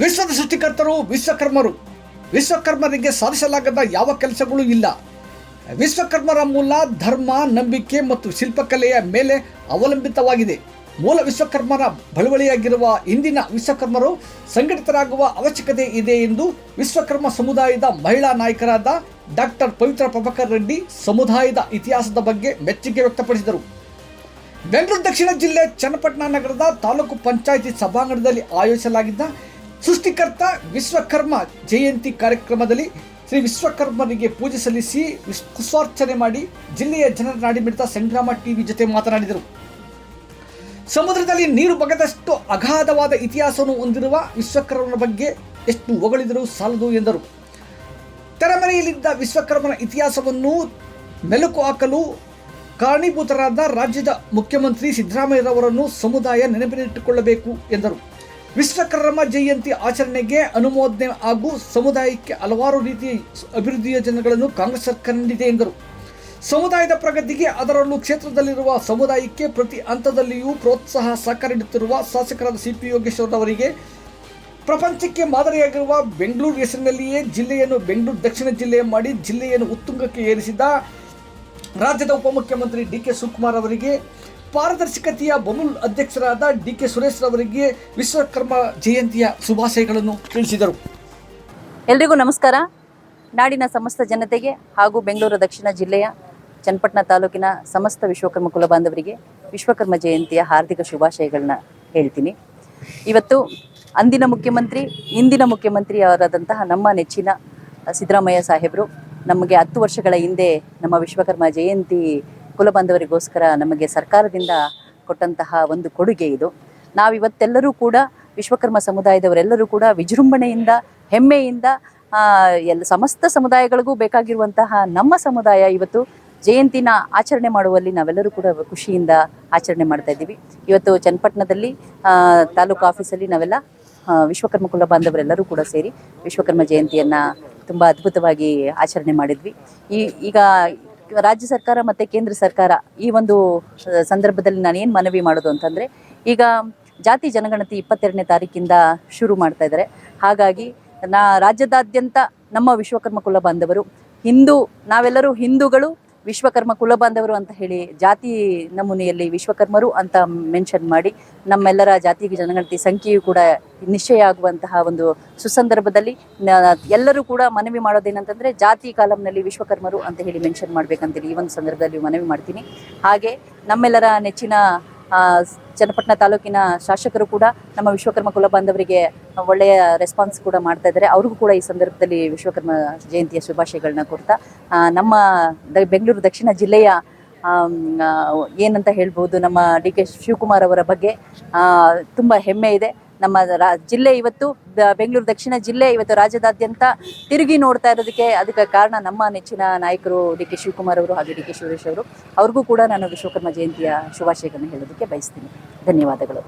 ವಿಶ್ವದ ಸೃಷ್ಟಿಕರ್ತರು, ವಿಶ್ವಕರ್ಮರು. ವಿಶ್ವಕರ್ಮರಿಗೆ ಸಾಧಿಸಲಾಗದ ಯಾವ ಕೆಲಸಗಳೂ ಇಲ್ಲ. ವಿಶ್ವಕರ್ಮರ ಮೂಲ ಧರ್ಮ, ನಂಬಿಕೆ ಮತ್ತು ಶಿಲ್ಪಕಲೆಯ ಮೇಲೆ ಅವಲಂಬಿತವಾಗಿದೆ. ಮೂಲ ವಿಶ್ವಕರ್ಮರ ಬಳುವಳಿಯಾಗಿರುವ ಇಂದಿನ ವಿಶ್ವಕರ್ಮರು ಸಂಘಟಿತರಾಗುವ ಅವಶ್ಯಕತೆ ಇದೆ ಎಂದು ವಿಶ್ವಕರ್ಮ ಸಮುದಾಯದ ಮಹಿಳಾ ನಾಯಕರಾದ ಡಾಕ್ಟರ್ ಪವಿತ್ರ ಪ್ರಭಾಕರ್ ರೆಡ್ಡಿ ಸಮುದಾಯದ ಇತಿಹಾಸದ ಬಗ್ಗೆ ಮೆಚ್ಚುಗೆ ವ್ಯಕ್ತಪಡಿಸಿದರು. ಬೆಂಗಳೂರು ದಕ್ಷಿಣ ಜಿಲ್ಲೆ ಚನ್ನಪಟ್ಟಣ ನಗರದ ತಾಲೂಕು ಪಂಚಾಯಿತಿ ಸಭಾಂಗಣದಲ್ಲಿ ಆಯೋಜಿಸಲಾಗಿದ್ದ ಸೃಷ್ಟಿಕರ್ತ ವಿಶ್ವಕರ್ಮ ಜಯಂತಿ ಕಾರ್ಯಕ್ರಮದಲ್ಲಿ ಶ್ರೀ ವಿಶ್ವಕರ್ಮರಿಗೆ ಪೂಜೆ ಸಲ್ಲಿಸಿ ಪುಷ್ಪಾರ್ಚನೆ ಮಾಡಿ ಜಿಲ್ಲೆಯ ಜನರ ನಾಡಿಮಿಡಿತ ಸಂಗ್ರಾಮ ಟಿವಿ ಜೊತೆ ಮಾತನಾಡಿದರು. ಸಮುದ್ರದಲ್ಲಿ ನೀರು ಬಗದಷ್ಟು ಅಗಾಧವಾದ ಇತಿಹಾಸವನ್ನು ಹೊಂದಿರುವ ವಿಶ್ವಕರ್ಮನ ಬಗ್ಗೆ ಎಷ್ಟು ಹೊಗಳಿದರೂ ಸಾಲದು ಎಂದರು. ತೆರೆಮರೆಯಲ್ಲಿದ್ದ ವಿಶ್ವಕರ್ಮನ ಇತಿಹಾಸವನ್ನು ಮೆಲುಕು ಹಾಕಲು ಕಾರಣೀಭೂತರಾದ ರಾಜ್ಯದ ಮುಖ್ಯಮಂತ್ರಿ ಸಿದ್ದರಾಮಯ್ಯರವರನ್ನು ಸಮುದಾಯ ನೆನಪಿನಿಟ್ಟುಕೊಳ್ಳಬೇಕು ಎಂದರು. ವಿಶ್ವಕರ್ಮ ಜಯಂತಿ ಆಚರಣೆಗೆ ಅನುಮೋದನೆ ಹಾಗೂ ಸಮುದಾಯಕ್ಕೆ ಹಲವಾರು ರೀತಿಯ ಅಭಿವೃದ್ಧಿ ಯೋಜನೆಗಳನ್ನು ಕಾಂಗ್ರೆಸ್ ಸರ್ಕಾರ ನೀಡಿದೆ ಎಂದರು. ಸಮುದಾಯದ ಪ್ರಗತಿಗೆ ಅದರಲ್ಲೂ ಕ್ಷೇತ್ರದಲ್ಲಿರುವ ಸಮುದಾಯಕ್ಕೆ ಪ್ರತಿ ಹಂತದಲ್ಲಿಯೂ ಪ್ರೋತ್ಸಾಹ ಸಹಕಾರ ನೀಡುತ್ತಿರುವ ಶಾಸಕರಾದ ಸಿ ಪಿ ಯೋಗೇಶ್ವರ್ ಅವರಿಗೆ ಪ್ರಪಂಚಕ್ಕೆ ಮಾದರಿಯಾಗಿರುವ ಬೆಂಗಳೂರು ಹೆಸರಿನಲ್ಲಿಯೇ ಜಿಲ್ಲೆಯನ್ನು ಬೆಂಗಳೂರು ದಕ್ಷಿಣ ಜಿಲ್ಲೆ ಮಾಡಿ ಜಿಲ್ಲೆಯನ್ನು ಉತ್ತುಂಗಕ್ಕೆ ಏರಿಸಿದ ರಾಜ್ಯದ ಉಪಮುಖ್ಯಮಂತ್ರಿ ಡಿ ಕೆ ಶಿವಕುಮಾರ್ ಅವರಿಗೆ ಪಾರದರ್ಶಕತೆಯ ಬಮುಲ್ ಅಧ್ಯಕ್ಷರಾದ ಡಿ ಕೆ ಸುರೇಶ್ ಅವರಿಗೆ ವಿಶ್ವಕರ್ಮ ಜಯಂತಿಯ ಶುಭಾಶಯಗಳನ್ನು ತಿಳಿಸಿದರು. ಎಲ್ರಿಗೂ ನಮಸ್ಕಾರ. ನಾಡಿನ ಸಮಸ್ತ ಜನತೆಗೆ ಹಾಗೂ ಬೆಂಗಳೂರು ದಕ್ಷಿಣ ಜಿಲ್ಲೆಯ ಚನ್ನಪಟ್ಟಣ ತಾಲೂಕಿನ ಸಮಸ್ತ ವಿಶ್ವಕರ್ಮ ಕುಲ ಬಾಂಧವರಿಗೆ ವಿಶ್ವಕರ್ಮ ಜಯಂತಿಯ ಹಾರ್ದಿಕ ಶುಭಾಶಯಗಳನ್ನ ಹೇಳ್ತೀನಿ. ಇವತ್ತು ಅಂದಿನ ಮುಖ್ಯಮಂತ್ರಿ, ಇಂದಿನ ಮುಖ್ಯಮಂತ್ರಿ ಅವರಾದಂತಹ ನಮ್ಮ ನೆಚ್ಚಿನ ಸಿದ್ದರಾಮಯ್ಯ ಸಾಹೇಬರು ನಮಗೆ ಹತ್ತು ವರ್ಷಗಳ ಹಿಂದೆ ನಮ್ಮ ವಿಶ್ವಕರ್ಮ ಜಯಂತಿ ಕುಲಬಾಂಧವರಿಗೋಸ್ಕರ ನಮಗೆ ಸರ್ಕಾರದಿಂದ ಕೊಟ್ಟಂತಹ ಒಂದು ಕೊಡುಗೆ ಇದು. ನಾವಿವತ್ತೆಲ್ಲರೂ ಕೂಡ ವಿಶ್ವಕರ್ಮ ಸಮುದಾಯದವರೆಲ್ಲರೂ ಕೂಡ ವಿಜೃಂಭಣೆಯಿಂದ, ಹೆಮ್ಮೆಯಿಂದ ಎಲ್ಲ ಸಮಸ್ತ ಸಮುದಾಯಗಳಿಗೂ ಬೇಕಾಗಿರುವಂತಹ ನಮ್ಮ ಸಮುದಾಯ ಇವತ್ತು ಜಯಂತಿನ ಆಚರಣೆ ಮಾಡುವಲ್ಲಿ ನಾವೆಲ್ಲರೂ ಕೂಡ ಖುಷಿಯಿಂದ ಆಚರಣೆ ಮಾಡ್ತಾ ಇದ್ದೀವಿ. ಇವತ್ತು ಚನ್ನಪಟ್ಟಣದಲ್ಲಿ ತಾಲೂಕು ಆಫೀಸಲ್ಲಿ ನಾವೆಲ್ಲ ವಿಶ್ವಕರ್ಮ ಕುಲ ಬಾಂಧವರೆಲ್ಲರೂ ಕೂಡ ಸೇರಿ ವಿಶ್ವಕರ್ಮ ಜಯಂತಿಯನ್ನು ತುಂಬ ಅದ್ಭುತವಾಗಿ ಆಚರಣೆ ಮಾಡಿದ್ವಿ. ಈ, ಈಗ ರಾಜ್ಯ ಸರ್ಕಾರ ಮತ್ತು ಕೇಂದ್ರ ಸರ್ಕಾರ ಈ ಒಂದು ಸಂದರ್ಭದಲ್ಲಿ ನಾನು ಏನು ಮನವಿ ಮಾಡೋದು ಅಂತಂದರೆ, ಈಗ ಜಾತಿ ಜನಗಣತಿ ಇಪ್ಪತ್ತೆರಡನೇ ತಾರೀಕಿಂದ ಶುರು ಮಾಡ್ತಾ ಇದ್ದಾರೆ. ಹಾಗಾಗಿ ನಾ ರಾಜ್ಯದಾದ್ಯಂತ ನಮ್ಮ ವಿಶ್ವಕರ್ಮ ಕುಲ ಬಾಂಧವರು, ಹಿಂದೂ, ನಾವೆಲ್ಲರೂ ಹಿಂದೂಗಳು ವಿಶ್ವಕರ್ಮ ಕುಲ ಬಾಂಧವರು ಅಂತ ಹೇಳಿ ಜಾತಿ ನಮೂನೆಯಲ್ಲಿ ವಿಶ್ವಕರ್ಮರು ಅಂತ ಮೆನ್ಷನ್ ಮಾಡಿ ನಮ್ಮೆಲ್ಲರ ಜಾತಿ ಜನಗಣತಿ ಸಂಖ್ಯೆಯು ಕೂಡ ನಿಶ್ಚಯ ಆಗುವಂತಹ ಒಂದು ಸುಸಂದರ್ಭದಲ್ಲಿ ಎಲ್ಲರೂ ಕೂಡ ಮನವಿ ಮಾಡೋದೇನಂತಂದ್ರೆ ಜಾತಿ ಕಾಲಂನಲ್ಲಿ ವಿಶ್ವಕರ್ಮರು ಅಂತ ಹೇಳಿ ಮೆನ್ಷನ್ ಮಾಡ್ಬೇಕಂತೇಳಿ ಈ ಒಂದು ಸಂದರ್ಭದಲ್ಲಿ ಮನವಿ ಮಾಡ್ತೀನಿ. ಹಾಗೆ ನಮ್ಮೆಲ್ಲರ ನೆಚ್ಚಿನ ಚನ್ನಪಟ್ಟಣ ತಾಲೂಕಿನ ಶಾಸಕರು ಕೂಡ ನಮ್ಮ ವಿಶ್ವಕರ್ಮ ಕುಲ ಬಾಂಧವರಿಗೆ ಒಳ್ಳೆಯ ರೆಸ್ಪಾನ್ಸ್ ಕೂಡ ಮಾಡ್ತಾ ಇದ್ದಾರೆ. ಅವ್ರಿಗೂ ಕೂಡ ಈ ಸಂದರ್ಭದಲ್ಲಿ ವಿಶ್ವಕರ್ಮ ಜಯಂತಿಯ ಶುಭಾಶಯಗಳನ್ನ ಕೊಡ್ತಾ ನಮ್ಮ ಬೆಂಗಳೂರು ದಕ್ಷಿಣ ಜಿಲ್ಲೆಯ ಏನಂತ ಹೇಳ್ಬೋದು, ನಮ್ಮ ಡಿ ಕೆ ಶಿವಕುಮಾರ್ ಅವರ ಬಗ್ಗೆ ತುಂಬ ಹೆಮ್ಮೆ ಇದೆ. ನಮ್ಮ ಜಿಲ್ಲೆ ಇವತ್ತು ಬೆಂಗಳೂರು ದಕ್ಷಿಣ ಜಿಲ್ಲೆ ಇವತ್ತು ರಾಜ್ಯದಾದ್ಯಂತ ತಿರುಗಿ ನೋಡ್ತಾ ಇರೋದಕ್ಕೆ ಅದಕ್ಕೆ ಕಾರಣ ನಮ್ಮ ನೆಚ್ಚಿನ ನಾಯಕರು ಡಿ ಕೆ ಶಿವಕುಮಾರ್ ಅವರು ಹಾಗೆ ಡಿ ಕೆ ಸುರೇಶ್ ಅವರು. ಅವ್ರಿಗೂ ಕೂಡ ನಾನು ವಿಶ್ವಕರ್ಮ ಜಯಂತಿಯ ಶುಭಾಶಯಗಳನ್ನು ಹೇಳೋದಕ್ಕೆ ಬಯಸ್ತೀನಿ. ಧನ್ಯವಾದಗಳು.